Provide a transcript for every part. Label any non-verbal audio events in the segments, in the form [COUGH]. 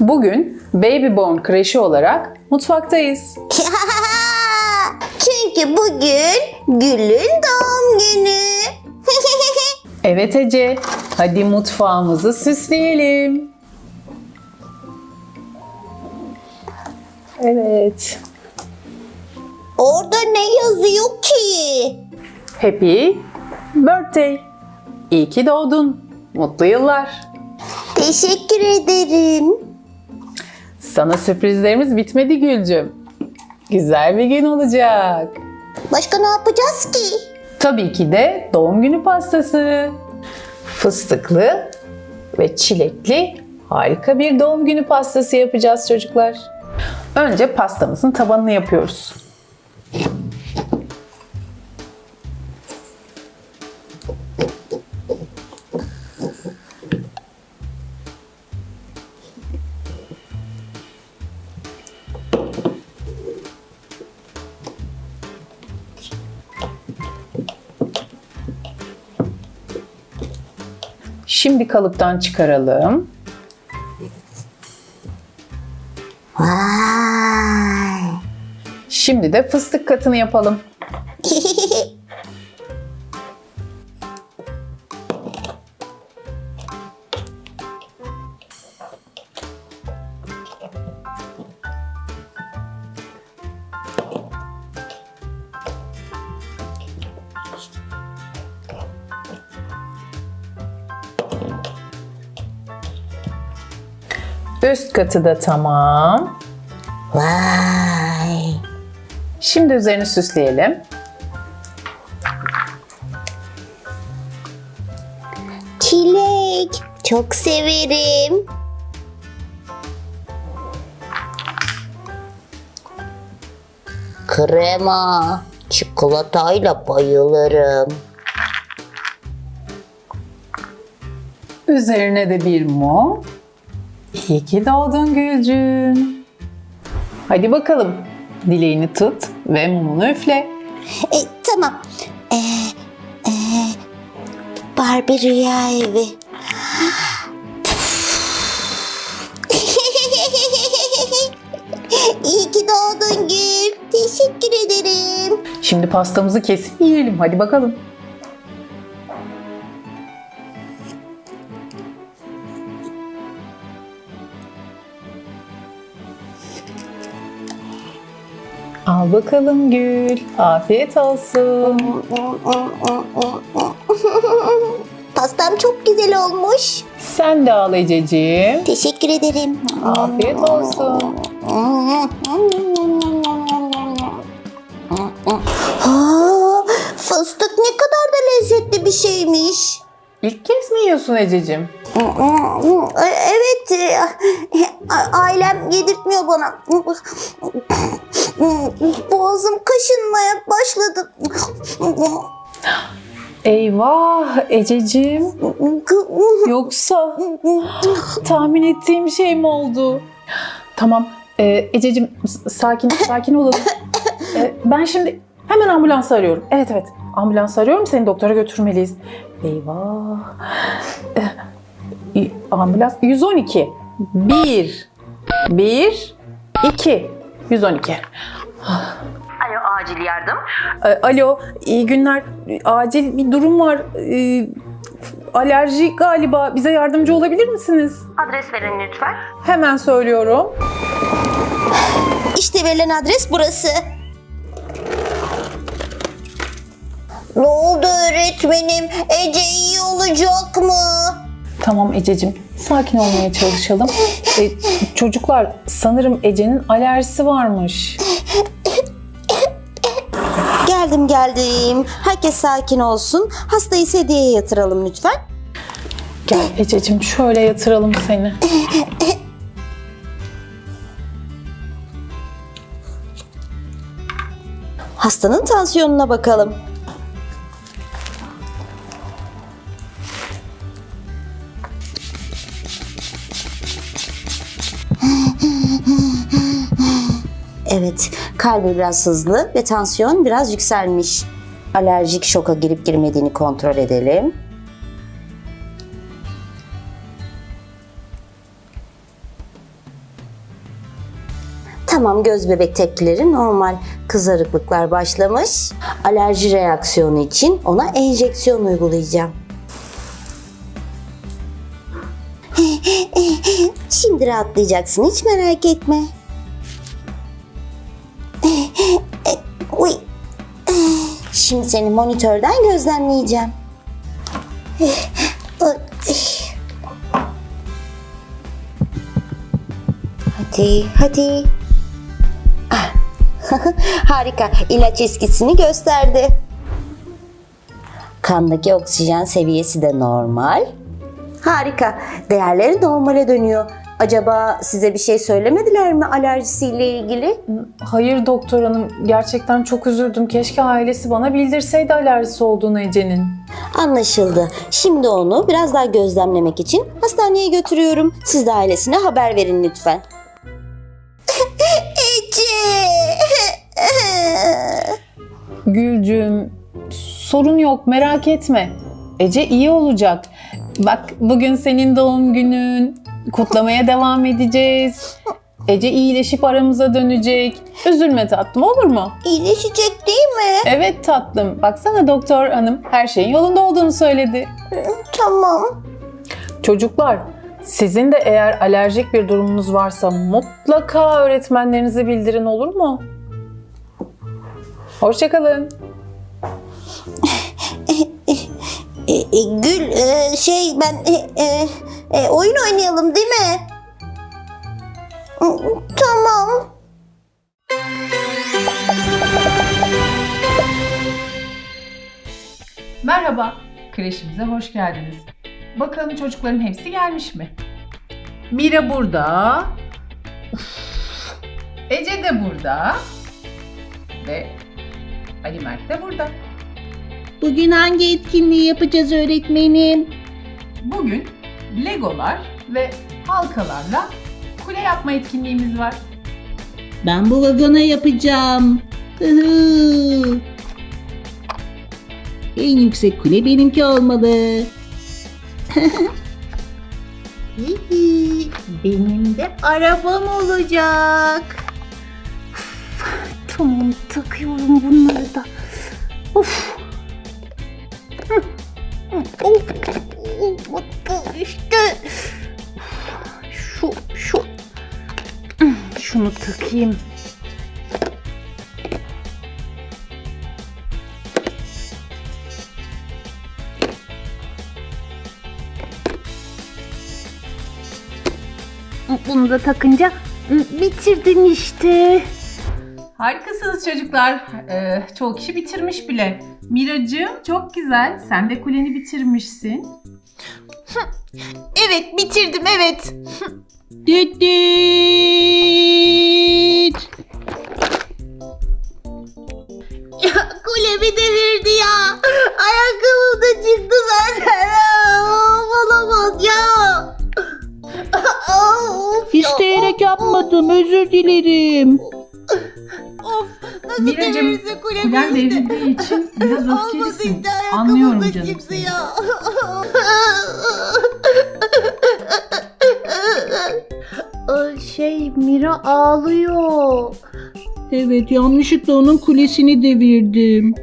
Bugün Baby Born kreşi olarak mutfaktayız. [LAUGHS] Çünkü bugün Gül'ün doğum günü. [LAUGHS] Evet Ece, hadi mutfağımızı süsleyelim. Evet. Orada ne yazıyor ki? Happy birthday. İyi ki doğdun. Mutlu yıllar. Teşekkür ederim. Sana sürprizlerimiz bitmedi Gülcüm. Güzel bir gün olacak. Başka ne yapacağız ki? Tabii ki de doğum günü pastası. Fıstıklı ve çilekli harika bir doğum günü pastası yapacağız çocuklar. Önce pastamızın tabanını yapıyoruz. Şimdi kalıptan çıkaralım. Vay. Şimdi de fıstık katını yapalım. Üst katı da tamam. Vay. Şimdi üzerini süsleyelim. Çilek. Çok severim. Krema. Çikolatayla bayılırım. Üzerine de bir mum. İyi ki doğdun Gülcüm. Hadi bakalım. Dileğini tut ve mumunu üfle. E, tamam. E, e, Barbie Rüya Evi. [LAUGHS] İyi ki doğdun Gül. Teşekkür ederim. Şimdi pastamızı kesip yiyelim. Hadi bakalım. Al bakalım Gül. Afiyet olsun. [LAUGHS] Pastam çok güzel olmuş. Sen de al Ececiğim. Teşekkür ederim. Afiyet olsun. Aa, fıstık ne kadar da lezzetli bir şeymiş. İlk kez mi yiyorsun Ececiğim? Evet, ailem yedirtmiyor bana. Boğazım kaşınmaya başladı. Eyvah Ececiğim. Yoksa tahmin ettiğim şey mi oldu? Tamam. Ee, Ececiğim sakin sakin olalım. Ee, ben şimdi hemen ambulans arıyorum. Evet evet. Ambulans arıyorum. Seni doktora götürmeliyiz. Eyvah. Ee, ambulans 112. 1 1 2 112. Alo acil yardım. Ee, Alo, iyi günler. Acil bir durum var. Ee, alerji galiba. Bize yardımcı olabilir misiniz? Adres verin lütfen. Hemen söylüyorum. İşte verilen adres burası. Ne oldu öğretmenim? Ece iyi olacak mı? Tamam Ececiğim, sakin olmaya çalışalım. Ee, çocuklar, sanırım Ece'nin alerjisi varmış. Geldim geldim. Herkes sakin olsun. Hastayı sedyeye yatıralım lütfen. Gel Ececiğim, şöyle yatıralım seni. Hastanın tansiyonuna bakalım. Evet, kalbi biraz hızlı ve tansiyon biraz yükselmiş. Alerjik şoka girip girmediğini kontrol edelim. Tamam göz bebek tepkileri normal. Kızarıklıklar başlamış. Alerji reaksiyonu için ona enjeksiyon uygulayacağım. [LAUGHS] Şimdi rahatlayacaksın hiç merak etme. Şimdi seni monitörden gözlemleyeceğim. Hadi, hadi. Ah. [LAUGHS] Harika, ilaç etkisini gösterdi. Kandaki oksijen seviyesi de normal. Harika, değerleri normale dönüyor. Acaba size bir şey söylemediler mi alerjisiyle ilgili? Hayır doktor hanım, gerçekten çok üzüldüm. Keşke ailesi bana bildirseydi alerjisi olduğunu Ece'nin. Anlaşıldı. Şimdi onu biraz daha gözlemlemek için hastaneye götürüyorum. Siz de ailesine haber verin lütfen. [LAUGHS] Ece! [LAUGHS] Gülcüm, sorun yok merak etme. Ece iyi olacak. Bak bugün senin doğum günün. Kutlamaya devam edeceğiz. Ece iyileşip aramıza dönecek. Üzülme tatlım olur mu? İyileşecek değil mi? Evet tatlım. Baksana doktor hanım her şeyin yolunda olduğunu söyledi. Tamam. Çocuklar, sizin de eğer alerjik bir durumunuz varsa mutlaka öğretmenlerinize bildirin olur mu? Hoşçakalın. [LAUGHS] E, e, Gül e, şey ben e, oyun oynayalım değil mi? Tamam. Merhaba, kreşimize hoş geldiniz. Bakalım çocukların hepsi gelmiş mi? Mira burada. Uf, Ece de burada. Ve Ali Mert de burada. Bugün hangi etkinliği yapacağız öğretmenim? Bugün legolar ve halkalarla kule yapma etkinliğimiz var. Ben bu vagona yapacağım. En yüksek kule benimki olmalı. [LAUGHS] Hihi, Benim de arabam olacak. Tamam takıyorum bunları da. Of. İşte. Şu şu. Şunu takayım. Bunu da takınca bitirdim işte. Harikasınız çocuklar. Ee, çoğu kişi bitirmiş bile. Miracığım çok güzel. Sen de kuleni bitirmişsin. Evet bitirdim evet. Düt düt. Ya kulemi devirdi ya. Ayakkabım da çıktı zaten. Olamaz ya. İsteyerek yapmadım, özür dilerim. Of nasıl Miracım, devirirse kulemi Kulen işte. devrildiği için biraz Olmadı öfkelisin. işte, ayakkabım Anlıyorum canım çıktı seni. ya. [LAUGHS] şey Mira ağlıyor. Evet, yanlışlıkla onun kulesini devirdim.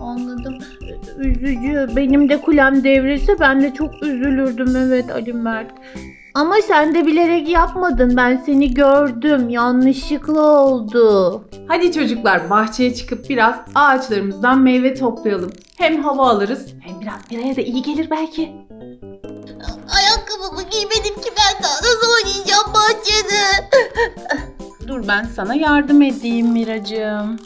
Anladım. Üzücü. Benim de kulem devrilse ben de çok üzülürdüm evet Ali Mert. Ama sen de bilerek yapmadın. Ben seni gördüm. Yanlışlıkla oldu. Hadi çocuklar bahçeye çıkıp biraz ağaçlarımızdan meyve toplayalım. Hem hava alırız hem biraz Mira'ya da iyi gelir belki. Ayakkabımı giymedim ki ben daha nasıl oynayacağım bahçede? Dur ben sana yardım edeyim Miracığım.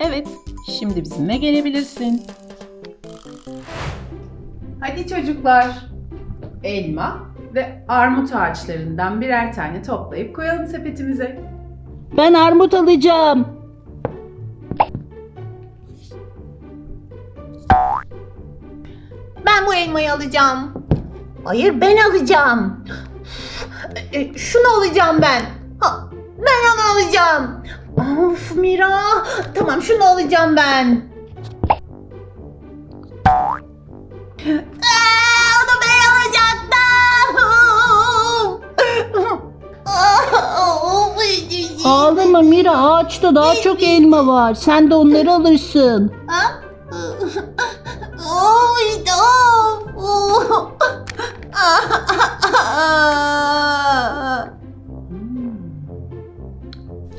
Evet, şimdi bizimle gelebilirsin. Hadi çocuklar. Elma ve armut ağaçlarından birer tane toplayıp koyalım sepetimize. Ben armut alacağım. elmayı alacağım. Hayır ben alacağım. E, şunu alacağım ben. Ben onu alacağım. Of Mira. Tamam şunu alacağım ben. Aa, onu ben alacaktım. Ağlama Mira ağaçta daha çok elma var. Sen de onları alırsın. Ha?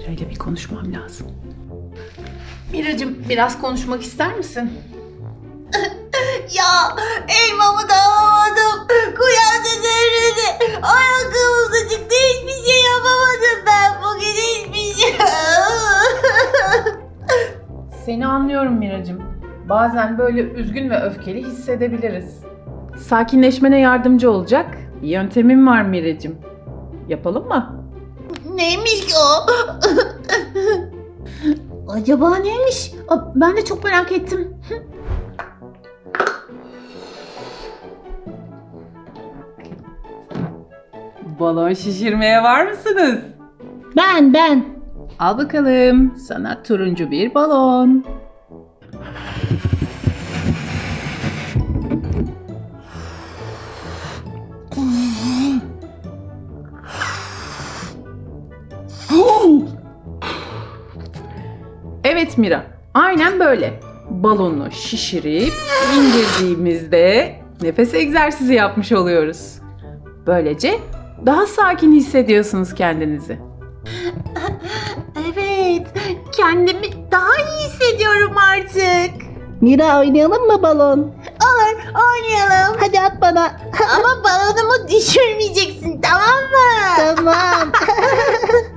Şöyle bir konuşmam lazım. Miracım biraz konuşmak ister misin? [LAUGHS] Ya elmamı da alamadım. Kuyanda devredi. Ayakkabım da çıktı. Hiçbir şey yapamadım ben bugün hiçbir şey. [LAUGHS] Seni anlıyorum Miracım. Bazen böyle üzgün ve öfkeli hissedebiliriz. Sakinleşmene yardımcı olacak bir yöntemim var Miracım. Yapalım mı? Neymiş o? [LAUGHS] Acaba neymiş? Ben de çok merak ettim. [LAUGHS] Balon şişirmeye var mısınız? Ben ben. Al bakalım. Sana turuncu bir balon. Evet Mira. Aynen böyle. Balonu şişirip indirdiğimizde nefes egzersizi yapmış oluyoruz. Böylece daha sakin hissediyorsunuz kendinizi. [LAUGHS] Evet. Kendimi daha iyi hissediyorum artık. Mira oynayalım mı balon? Olur oynayalım. Hadi at bana. Ama balonumu düşürmeyeceksin tamam mı? Tamam. [LAUGHS]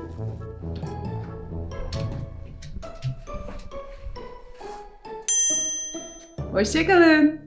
Hoşçakalın.